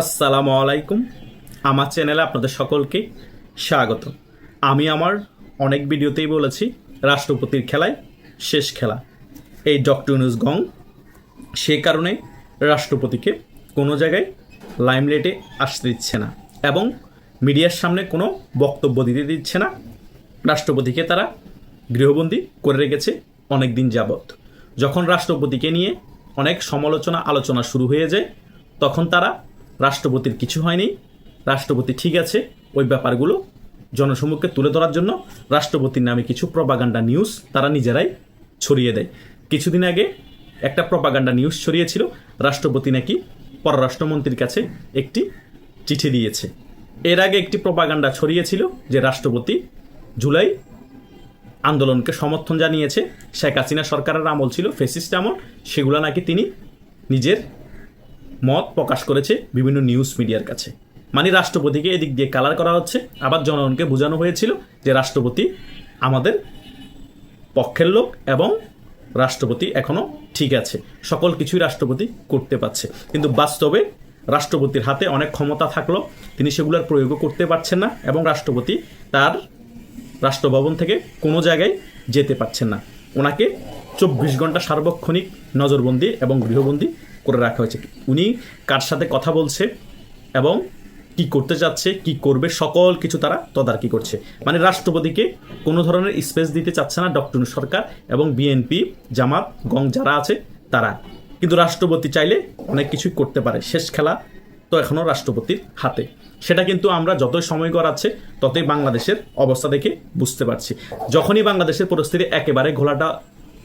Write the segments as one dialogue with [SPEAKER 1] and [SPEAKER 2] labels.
[SPEAKER 1] আসসালামু আলাইকুম। আমার চ্যানেলে আপনাদের সকলকে স্বাগত। আমি আমার অনেক ভিডিওতেই বলেছি, রাষ্ট্রপতির খেলায় শেষ খেলা। এই ডক্টর নিউজ গং, সে কারণে রাষ্ট্রপতিকে কোনো জায়গায় লাইমলাইটে আসতে দিচ্ছে না এবং মিডিয়ার সামনে কোনো বক্তব্য দিতে দিচ্ছে না। রাষ্ট্রপতিকে তারা গৃহবন্দী করে রেখেছে অনেক দিন যাবৎ। যখন রাষ্ট্রপতিকে নিয়ে অনেক সমালোচনা আলোচনা শুরু হয়ে যায়, তখন তারা রাষ্ট্রপতির কিছু হয়নি। রাষ্ট্রপতি ঠিক আছে, ওই ব্যাপারগুলো জনসমক্ষে তুলে ধরার জন্য রাষ্ট্রপতির নামে কিছু প্রপাগান্ডা নিউজ তারা নিজেরাই ছড়িয়ে দেয়। কিছুদিন আগে একটা প্রপাগান্ডা নিউজ ছড়িয়েছিল, রাষ্ট্রপতি নাকি পররাষ্ট্রমন্ত্রীর কাছে একটি চিঠি দিয়েছে। এর আগে একটি প্রপাগান্ডা ছড়িয়েছিল যে রাষ্ট্রপতি জুলাই আন্দোলনকে সমর্থন জানিয়েছে। শেখ হাসিনা সরকারের আমল ছিল ফেসিস্ট আমল, সেগুলো নাকি তিনি নিজের মত প্রকাশ করেছে বিভিন্ন নিউজ মিডিয়ার কাছে। মানে রাষ্ট্রপতিকে এদিক দিয়ে কালার করা হচ্ছে। আবার জনগণকে বোঝানো হয়েছিল যে রাষ্ট্রপতি আমাদের পক্ষের লোক এবং রাষ্ট্রপতি এখনও ঠিক আছে। সকল কিছুই রাষ্ট্রপতি করতে পারছে। কিন্তু বাস্তবে রাষ্ট্রপতির হাতে অনেক ক্ষমতা থাকল। তিনি সেগুলোর প্রয়োগও করতে পারছেন না এবং রাষ্ট্রপতি তার রাষ্ট্রভবন থেকে কোনো জায়গায় যেতে পারছেন না। ওনাকে চব্বিশ ঘণ্টা সার্বক্ষণিক নজরবন্দি এবং গৃহবন্দী করে রাখা হয়েছে। উনি কার সাথে কথা বলছে এবং কি করতে যাচ্ছে, কি করবে, সকল কিছু তারা তদারকি করছে। মানে রাষ্ট্রপতিকে কোনো ধরনের স্পেস দিতে চাচ্ছে না ডক্টর সরকার এবং বিএনপি জামাত, গং যারা আছে, তারা। কিন্তু রাষ্ট্রপতি চাইলে অনেক কিছুই করতে পারে। শেষ খেলা তো এখনও রাষ্ট্রপতির হাতে। সেটা কিন্তু আমরা যতই সময় গড়াচ্ছে, ততই বাংলাদেশের অবস্থা দেখে বুঝতে পারছি। যখনই বাংলাদেশের পরিস্থিতি একেবারে ঘোলাটা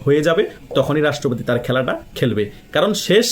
[SPEAKER 1] হয়ে যাবে, তখনই রাষ্ট্রপতি তার খেলাটা খেলবে। কারণ শেষ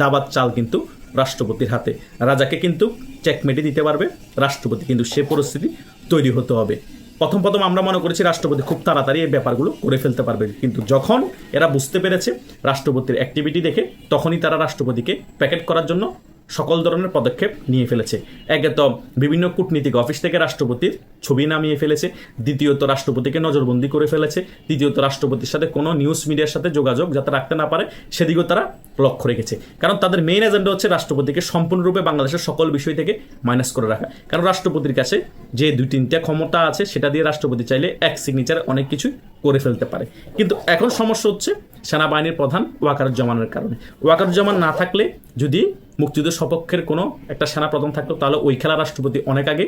[SPEAKER 1] দাবাত চাল কিন্তু রাষ্ট্রপতির হাতে। রাজাকে কিন্তু চেকমেটে দিতে পারবে, রাষ্ট্রপতি কিন্তু সে পরিস্থিতি তৈরি হতে হবে। প্রথম প্রথম আমরা মনে করেছি রাষ্ট্রপতি খুব তাড়াতাড়ি এই ব্যাপারগুলো করে ফেলতে পারবে কিন্তু যখন এরা বুঝতে পেরেছে রাষ্ট্রপতির অ্যাক্টিভিটি দেখে, তখনই তারা রাষ্ট্রপতিকে প্যাকেট করার জন্য সকল ধরনের পদক্ষেপ নিয়ে ফেলেছে। একে তো বিভিন্ন কূটনীতিক অফিস থেকে রাষ্ট্রপতির ছবি নামিয়ে ফেলেছে দ্বিতীয়ত রাষ্ট্রপতিকে নজরবন্দি করে ফেলেছে তৃতীয়ত রাষ্ট্রপতির সাথে কোনো নিউজ মিডিয়ার সাথে যোগাযোগ যাতে রাখতে না পারে, সেদিকেও তারা লক্ষ্য রেখেছে। কারণ তাদের মেইন এজেন্ডা হচ্ছে রাষ্ট্রপতিকে সম্পূর্ণরূপে বাংলাদেশের সকল বিষয় থেকে মাইনাস করে রাখা। কারণ রাষ্ট্রপতির কাছে যে দুই, তিনটা ক্ষমতা আছে, সেটা দিয়ে রাষ্ট্রপতি চাইলে এক সিগনেচার অনেক কিছুই করে ফেলতে পারে। কিন্তু এখন সমস্যা হচ্ছে সেনাবাহিনীর প্রধান ওয়াকারুজ্জামানের কারণে। ওয়াকারুজ্জামান না থাকলে যদি মুক্তিযুদ্ধের সপক্ষের কোনো একটা সেনা প্রধান থাকতো, তাহলে ওই খেলা রাষ্ট্রপতি অনেক আগে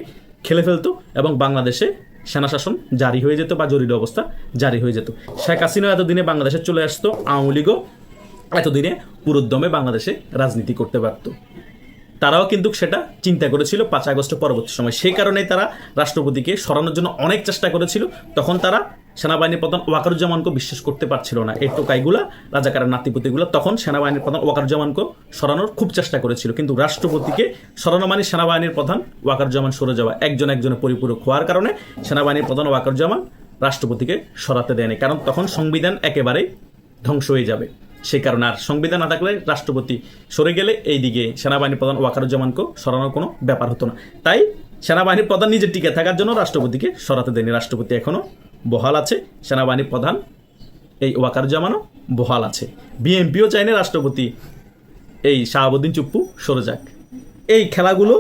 [SPEAKER 1] খেলে ফেলতো এবং বাংলাদেশে সেনা শাসন জারি হয়ে যেত বা জরুরি অবস্থা জারি হয়ে যেত। শেখ হাসিনা এতদিনে বাংলাদেশে চলে আসতো, আওয়ামী লীগও এতদিনে পুরোদমে বাংলাদেশে রাজনীতি করতে পারত। তারাও কিন্তু সেটা চিন্তা করেছিল পাঁচ আগস্ট পরবর্তী সময়। সেই কারণেই তারা রাষ্ট্রপতিকে সরানোর জন্য অনেক চেষ্টা করেছিল। তখন তারা সেনাবাহিনীর প্রধান ওয়াকারুজ্জামানকে বিশ্বাস করতে পারছিল না। এই টোকাইগুলা, রাজাকারের নাতিপুতিগুলো, তখন সেনাবাহিনীর প্রধান ওয়াকারুজ্জামানকে সরানোর খুব চেষ্টা করেছিল। কিন্তু রাষ্ট্রপতিকে সরানো মানে সেনাবাহিনীর প্রধান ওয়াকারুজ্জামান সরে যাওয়া। একজন একজনের পরিপূরক হওয়ার কারণে সেনাবাহিনীর প্রধান ওয়াকারুজ্জামান রাষ্ট্রপতিকে সরাতে দেয়নি, কারণ তখন সংবিধান একেবারেই ধ্বংস হয়ে যাবে। সেই কারণে আর সংবিধান না থাকলে রাষ্ট্রপতি সরে গেলে এই দিকে সেনাবাহিনীর প্রধান ওয়াকারুজ্জামানকেও সরানোর কোনো ব্যাপার হতো না। তাই সেনাবাহিনীর প্রধান নিজের টিকে থাকার জন্য রাষ্ট্রপতিকে সরাতে দেয়নি। রাষ্ট্রপতি এখনও বহাল আছে। সেনাবাহিনী প্রধান, এই ওয়াকারুজ্জামানও বহাল আছে। বিএনপিও চাইনি রাষ্ট্রপতি এই শাহাবুদ্দিন চুপ্পু সরে যাক। এই খেলাগুলো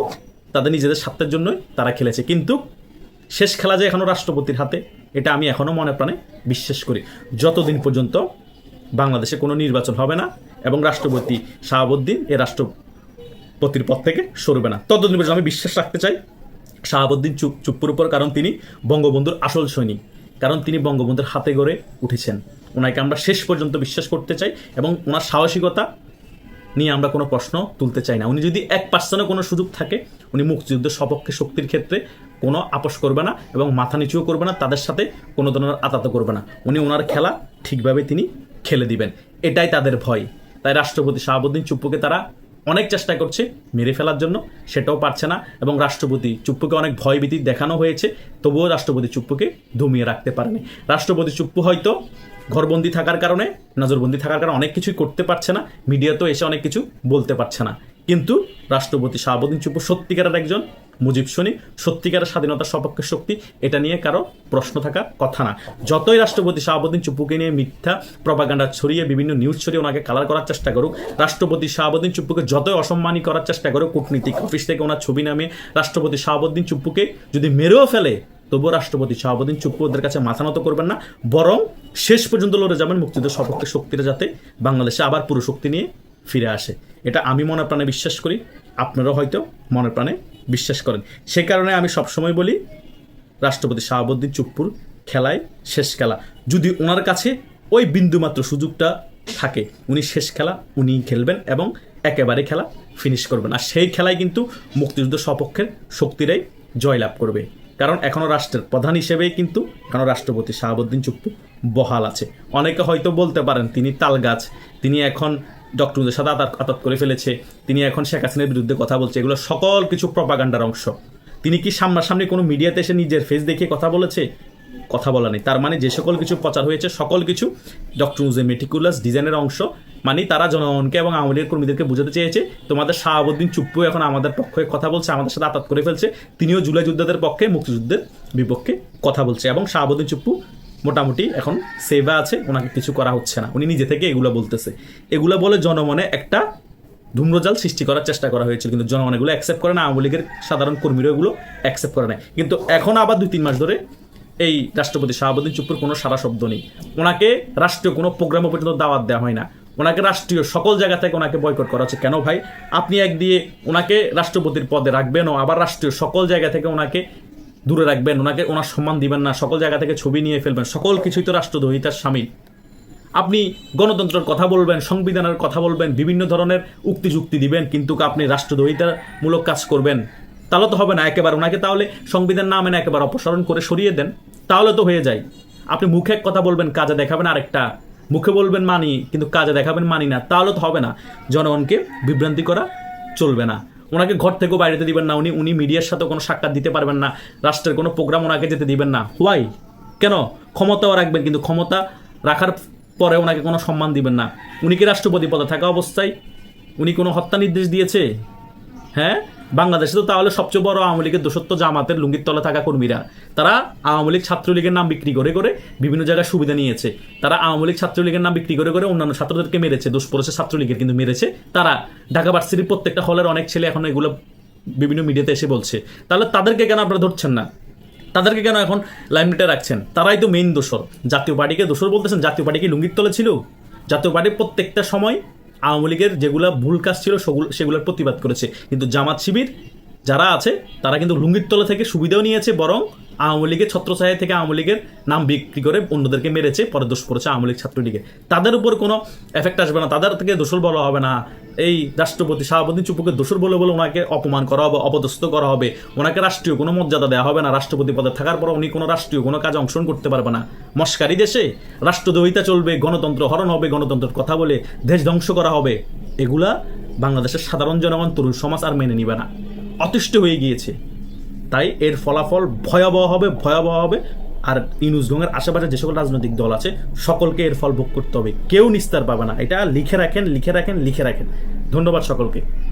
[SPEAKER 1] তাদের নিজেদের স্বার্থের জন্যই তারা খেলেছে। কিন্তু শেষ খেলা যে এখনও রাষ্ট্রপতির হাতে, এটা আমি এখনও মনে প্রাণে বিশ্বাস করি। যতদিন পর্যন্ত বাংলাদেশে কোনো নির্বাচন হবে না এবং রাষ্ট্রপতি শাহাবুদ্দিন এ রাষ্ট্রপতির পদ থেকে সরবে না, ততদিন পর্যন্ত আমি বিশ্বাস রাখতে চাই শাহাবুদ্দিন চুপ চুপ্পুর উপর, কারণ তিনি বঙ্গবন্ধুর আসল সৈনিক। কারণ তিনি বঙ্গবন্ধুর হাতে গড়ে উঠেছেন। ওনাকে আমরা শেষ পর্যন্ত বিশ্বাস করতে চাই এবং ওনার সাহসিকতা নিয়ে আমরা কোনো প্রশ্ন তুলতে চাই না। উনি যদি এক পার্সেন্টও কোনো সুযোগ থাকে, উনি মুক্তিযুদ্ধের সপক্ষে শক্তির ক্ষেত্রে কোনো আপোষ করবে না এবং মাথা নিচুও করবে না, তাদের সাথে কোনো ধরনের আতাত করবে না। উনি ওনার খেলা ঠিকভাবে তিনি খেলে দিবেন। এটাই তাদের ভয়। তাই রাষ্ট্রপতি শাহাবুদ্দিন চুপ্পুকে তারা অনেক চেষ্টা করছে মেরে ফেলার জন্য, সেটাও পারছে না এবং রাষ্ট্রপতি চুপ্পুকে অনেক ভয়ভীতি দেখানো হয়েছে, তবুও রাষ্ট্রপতি চুপ্পুকে দমিয়ে রাখতে পারেনি। রাষ্ট্রপতি চুপ্পু হয়তো ঘরবন্দি থাকার কারণে, নজরবন্দি থাকার কারণে অনেক কিছুই করতে পারছে না, মিডিয়াতেও এসে অনেক কিছু বলতে পারছে না। কিন্তু রাষ্ট্রপতি শাহাবুদ্দিন চুপ্পু সত্যিকারের একজন মুজিব শুনি, সত্যিকারের স্বাধীনতার সপক্ষে শক্তি, এটা নিয়ে কারও প্রশ্ন থাকার কথা না। যতই রাষ্ট্রপতি শাহাবুদ্দিন চুপ্পুকে নিয়ে মিথ্যা প্রপাগান্ডা ছড়িয়ে বিভিন্ন নিউজ ছড়িয়ে ওনাকে কালার করার চেষ্টা করুক, রাষ্ট্রপতি শাহাবুদ্দিন চুপ্পুকে যতই অসম্মানী করার চেষ্টা করুক, কূটনীতিক অফিস থেকে ওনার ছবি নামে রাষ্ট্রপতি শাহাবুদ্দিন চুপ্পুকে যদি মেরেও ফেলে, তবুও রাষ্ট্রপতি শাহাবুদ্দিন চুপ্পু ওদের কাছে মাথা নত করবেন না, বরং শেষ পর্যন্ত লড়ে যাবেন মুক্তিযুদ্ধ সপক্ষে শক্তিরা যাতে বাংলাদেশে আবার পুরো শক্তি নিয়ে ফিরে আসে। এটা আমি মনে প্রাণে বিশ্বাস করি, আপনারাও হয়তো মনে প্রাণে বিশ্বাস করেন। সে কারণে আমি সবসময় বলি, রাষ্ট্রপতি শাহাবুদ্দিন চুপ্পুর খেলায় শেষ খেলা। যদি ওনার কাছে ওই বিন্দুমাত্র সুযোগটা থাকে, উনি শেষ খেলা, উনি খেলবেন এবং একেবারে খেলা ফিনিশ করবেন। আর সেই খেলায় কিন্তু মুক্তিযুদ্ধ সপক্ষের শক্তিরাই জয়লাভ করবে। কারণ এখনও রাষ্ট্রের প্রধান হিসেবেই কিন্তু এখনও রাষ্ট্রপতি শাহাবুদ্দিন চুপ্পু বহাল আছে। অনেকে হয়তো বলতে পারেন, তিনি তাল গাছ, তিনি এখন ডক্টরদের সাথে আতাত আতাত করে ফেলেছে। তিনি এখন শেখ হাসিনার বিরুদ্ধে কথা বলছে। এগুলো সকল কিছু প্রপাগান্ডার অংশ। তিনি কি সামনাসামনি কোনো মিডিয়াতে এসে নিজের ফেস দেখিয়ে কথা বলেছে? কথা বলা নেই। তার মানে যে সকল কিছু প্রচার হয়েছে, সকল কিছু ডক্টর উজে মেটিকুলাস ডিজাইনের অংশ। মানে তারা জনগণকে এবং আওয়ামী লীগের কর্মীদেরকে বোঝাতে চেয়েছে। তোমাদের শাহাবুদ্দিন চুপ্পু এখন আমাদের পক্ষে কথা বলছে, আমাদের সাথে আতাত করে ফেলছে। তিনিও জুলাই যোদ্ধাদের পক্ষে, মুক্তিযুদ্ধের বিপক্ষে কথা বলছে। এবং শাহাবুদ্দিন চুপ্পু মোটামুটি এখন সেভা আছে, ওনাকে কিছু করা হচ্ছে না। উনি নিজে থেকে এগুলো বলতেছে। এগুলো বলে জনমনে একটা ধূম্রজাল সৃষ্টি করার চেষ্টা করা হয়েছিল, কিন্তু জনগণ এগুলো অ্যাকসেপ্ট করে না, আওয়ামী লীগের সাধারণ কর্মীরা এগুলো অ্যাকসেপ্ট করে না কিন্তু এখন আবার দুই, তিন মাস ধরে এই রাষ্ট্রপতি শাহাবুদ্দিন চুপ্পুর কোনো সারা শব্দ নেই। ওনাকে রাষ্ট্রীয় কোনো প্রোগ্রামও পর্যন্ত দাওয়াত দেওয়া হয় না। ওনাকে রাষ্ট্রীয় সকল জায়গা থেকে ওনাকে বয়কট করা হচ্ছে। কেন ভাই? আপনি এক দিয়ে ওনাকে রাষ্ট্রপতির পদে রাখবেন আবার রাষ্ট্রীয় সকল জায়গা থেকে ওনাকে দূরে রাখবেন, ওনাকে ওনার সম্মান দিবেন না, সকল জায়গা থেকে ছবি নিয়ে ফেলবেন, সকল কিছুই তো রাষ্ট্রদ্রোহিতার সামিল আপনি গণতন্ত্রের কথা বলবেন, সংবিধানের কথা বলবেন, বিভিন্ন ধরনের উক্তি যুক্তি দিবেন, কিন্তু আপনি রাষ্ট্রদ্রোহিতামূলক কাজ করবেন, তাহলে তো হবে না, একেবারে ওনাকে তাহলে সংবিধান না মেনে একেবারে অপসারণ করে সরিয়ে দেন, তাহলে তো হয়ে যায়। আপনি মুখে এক কথা বলবেন, কাজে দেখাবেন আরেকটা, মুখে বলবেন মানি, কিন্তু কাজে দেখাবেন মানি না, তাহলে তো হবে না, জনগণকে বিভ্রান্তি করা চলবে না। ওনাকে ঘর থেকেও বাইরেতে দিবেন না, উনি উনি মিডিয়ার সাথে কোনো সাক্ষাৎ দিতে পারবেন না, রাষ্ট্রের কোনো প্রোগ্রাম ওনাকে যেতে দিবেন না। হোয়াই কেন? ক্ষমতাও রাখবেন, কিন্তু ক্ষমতা রাখার পরে ওনাকে কোনো সম্মান দিবেন না। উনি কি রাষ্ট্রপতি পদে থাকা অবস্থায় উনি কোনো হত্যা নির্দেশ দিয়েছে? হ্যাঁ? বাংলাদেশে তো তাহলে সবচেয়ে বড় আওয়ামী লীগের দোষত্ব জামাতের লুঙ্গির তলে থাকা কর্মীরা। তারা আওয়ামী লীগ ছাত্রলীগের নাম বিক্রি করে করে বিভিন্ন জায়গায় সুবিধা নিয়েছে। তারা আওয়ামী লীগ ছাত্রলীগের নাম বিক্রি করে করে অন্যান্য ছাত্রদেরকে মেরেছে, দোষ পড়েছে ছাত্রলীগের কিন্তু মেরেছে তারা। ঢাকা ভার্সিটির প্রত্যেকটা হলের অনেক ছেলে এখন এগুলো বিভিন্ন মিডিয়াতে এসে বলছে। তাহলে তাদেরকে কেন আপনারা ধরছেন না? তাদেরকে কেন এখন লাইমলাইটে রাখছেন? তারাই তো মেইন দোষর। জাতীয় পার্টিকে দোষর বলতেছেন, জাতীয় পার্টি কি লুঙ্গির তলে ছিল? জাতীয় পার্টি প্রত্যেকটা সময় আওয়ামী লীগের যেগুলো ভুল কাজ ছিল সেগুলো সেগুলোর প্রতিবাদ করেছে। কিন্তু জামাত শিবির যারা আছে, তারা কিন্তু লুঙ্গির তলে থেকে সুবিধাও নিয়েছে, বরং আওয়ামী লীগের ছত্রছায়া থেকে আওয়ামী লীগের নাম বিক্রি করে অন্যদেরকে মেরেছে, পরে দোষ করেছে আওয়ামী লীগ ছাত্রলীগের। তাদের উপর কোনো এফেক্ট আসবে না, তাদের থেকে দোষর বলা হবে না। এই রাষ্ট্রপতি শাহাবুদ্দিন চুপুকে দোষর বলে বলে ওনাকে অপমান করা হবে, অপদস্থ করা হবে। ওনাকে রাষ্ট্রীয় কোনো মর্যাদা দেওয়া হবে না, রাষ্ট্রপতি পদে থাকার পর উনি কোনো রাষ্ট্রীয় কোনো কাজে অংশগ্রহণ করতে পারবে না। মস্কারি দেশে রাষ্ট্রদ্রোহিতা চলবে, গণতন্ত্র হরণ হবে, গণতন্ত্রের কথা বলে দেশ ধ্বংস করা হবে। এগুলা বাংলাদেশের সাধারণ জনগণ, তরুণ সমাজ আর মেনে নিবে না। অতিষ্ঠ হয়ে গিয়েছে। তাই এর ফলাফল ভয়াবহ হবে ভয়াবহ হবে। আর ইউনুসগঙ্গের আশেপাশে যে সকল রাজনৈতিক দল আছে, সকলকে এর ফল ভোগ করতে হবে। কেউ নিস্তার পাবে না। এটা লিখে রাখেন লিখে রাখেন লিখে রাখেন। ধন্যবাদ সকলকে।